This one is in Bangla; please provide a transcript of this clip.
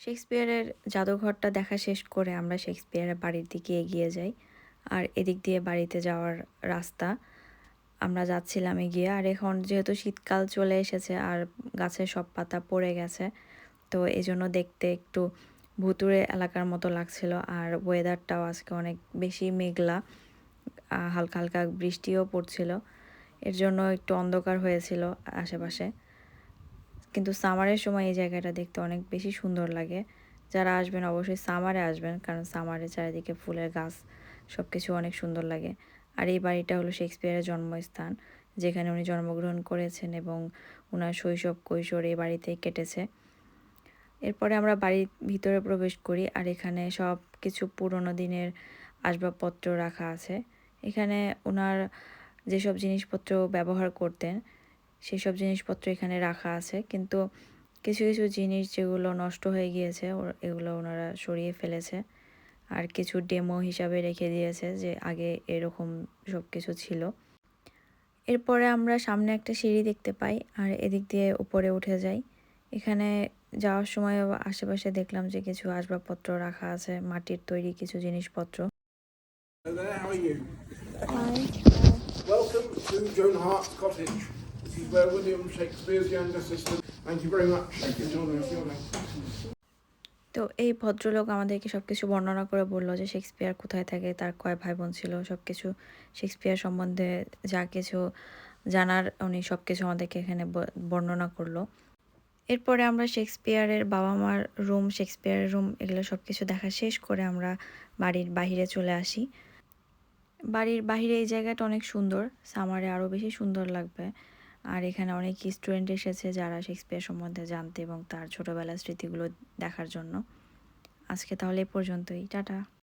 শেক্সপিয়ারের জাদুঘরটা দেখা শেষ করে আমরা শেক্সপিয়ারের বাড়ির দিকে এগিয়ে যাই। আর এদিক দিয়ে বাড়িতে যাওয়ার রাস্তা। আমরা যাচ্ছিলাম এগিয়ে। আর এখন যেহেতু শীতকাল চলে এসেছে আর গাছের সব পাতা পড়ে গেছে, তো এই জন্য দেখতে একটু ভুতুরে এলাকার মতো লাগছিল। আর ওয়েদারটাও আজকে অনেক বেশি মেঘলা হালকা হালকা বৃষ্টিও পড়ছিল। এর জন্য একটু অন্ধকার হয়েছিল আশেপাশে। কিন্তু সামারের সময় এই জায়গাটা দেখতে অনেক বেশি সুন্দর লাগে। যারা আসবেন অবশ্যই সামারে আসবেন, কারণ সামারে চারিদিকে ফুলের গাছ সব কিছু অনেক সুন্দর লাগে। আর এই বাড়িটা হলো শেক্সপিয়ারের জন্মস্থান, যেখানে উনি জন্মগ্রহণ করেছেন এবং ওনার শৈশব কৈশোর এই বাড়িতেই কেটেছে। এরপরে আমরা বাড়ির ভিতরে প্রবেশ করি আর এখানে সব কিছু পুরনো দিনের আসবাবপত্র রাখা আছে। এখানে ওনার যেসব জিনিসপত্র ব্যবহার করতেন সেসব জিনিসপত্র এখানে রাখা আছে। কিন্তু কিছু কিছু জিনিস যেগুলো নষ্ট হয়ে গিয়েছে ও- এগুলো ওনারা সরিয়ে ফেলেছে। আর কিছু ডেমো হিসাবে রেখে দিয়েছে যে আগে এরকম সব কিছু ছিল। এরপরে আমরা সামনে একটা সিঁড়ি দেখতে পাই আর এদিক দিয়ে উপরে উঠে যাই। এখানে যাওয়ার সময় আশেপাশে দেখলাম যে কিছু আসবাবপত্র রাখা আছে মাটির তৈরি কিছু জিনিসপত্র। Hello there, how are you? Welcome to Joan Hart's cottage. This is where William Shakespeare's younger sister. Thank you very much. Your name? তো এই ভদ্রলোক আমাদেরকে সব কিছু বর্ণনা করে বলল যে শেক্সপিয়ার কোথায় থাকে তার কয় ভাই বোন ছিল সব কিছু শেক্সপিয়ার সম্বন্ধে যা কিছু জানার উনি সব কিছু আমাদেরকে এখানে বর্ণনা করল এরপরে আমরা শেক্সপিয়ারের বাবা মার রুম শেক্সপিয়ারের রুম এগুলো সব কিছু দেখা শেষ করে আমরা বাড়ির বাহিরে চলে আসি বাড়ির বাহিরে এই জায়গাটা অনেক সুন্দর সামারে আরও বেশি সুন্দর লাগবে আর এখানে অনেক স্টুডেন্ট এসেছে যারা শেক্সপিয়ার সম্বন্ধে জানতে এবং তার ছোটোবেলার স্মৃতিগুলো দেখার জন্য। আজকে তাহলে এ পর্যন্তই। টাটা।